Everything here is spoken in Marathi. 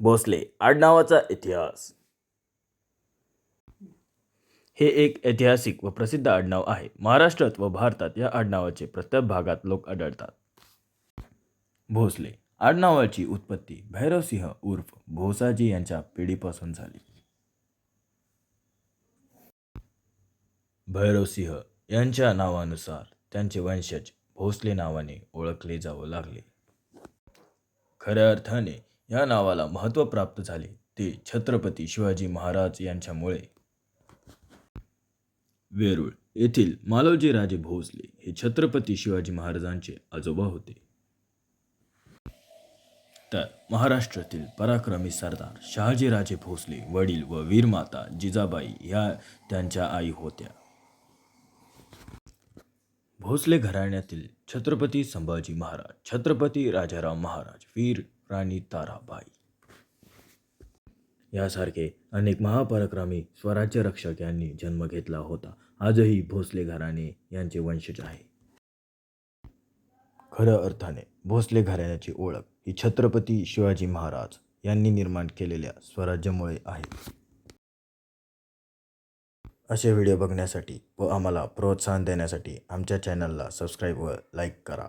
भोसले आडनावाचा इतिहास. हे एक ऐतिहासिक व प्रसिद्ध आडनाव आहे. महाराष्ट्रात व भारतात या आडनावाचे प्रत्येक भागात लोक आढळतात. भोसले आडनावाची उत्पत्ती भैरवसिंह उर्फ भोसाजी यांच्या पिढीपासून झाली. भैरवसिंह यांच्या नावानुसार त्यांचे वंशज भोसले नावाने ओळखले जाऊ लागले. खऱ्या अर्थाने या नावाला महत्त्व प्राप्त झाले ते छत्रपती शिवाजी महाराज यांच्यामुळे. वेरूळ येथील मालोजी राजे भोसले हे छत्रपती शिवाजी महाराजांचे आजोबा होते. तर महाराष्ट्रातील पराक्रमी सरदार शहाजीराजे भोसले वडील व वीरमाता जिजाबाई ह्या त्यांच्या आई होत्या. भोसले घराण्यातील छत्रपती संभाजी महाराज छत्रपती राजाराम महाराज वीर राणी ताराबाई. यासारखे अनेक महापराक्रमी स्वराज्य रक्षक यांनी जन्म घेतला होता. आजही भोसले घराणे यांचे वंशज आहे. खऱ्या अर्थाने भोसले घराण्याची ओळख ही छत्रपती शिवाजी महाराज यांनी निर्माण केलेल्या स्वराज्यामुळे आहे. असे व्हिडिओ बघण्यासाठी व आम्हाला प्रोत्साहन देण्यासाठी आमच्या चॅनलला सबस्क्राईब व लाईक करा.